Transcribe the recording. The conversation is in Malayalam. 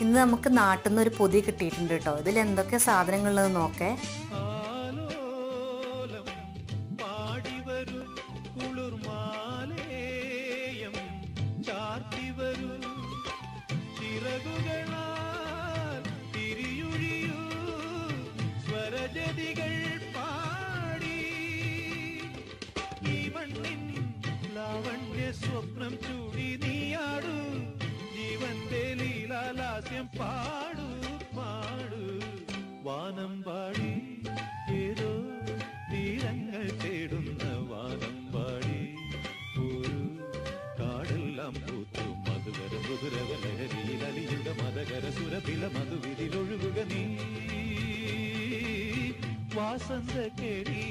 ഇന്ന് നമുക്ക് നാട്ടിൽ നിന്ന് ഒരു പൊതി കിട്ടിയിട്ടുണ്ട് കേട്ടോ ഇതിൽ എന്തൊക്കെ സാധനങ്ങളുള്ളത് നോക്കേ? സ്വപ്നം പാടിവരൂ பயம் பாடு பாடு. வானம் பாடி ஏதோ தீரங்கள் தேடுന്ന வானம் பாடி ஒரு காடெல்லாம் பூத்து மதுகர முதுரவ லகரியில் மதகர சுரபில மதுவிதில் ஒழுகுக நீ. வாசந்த கேரி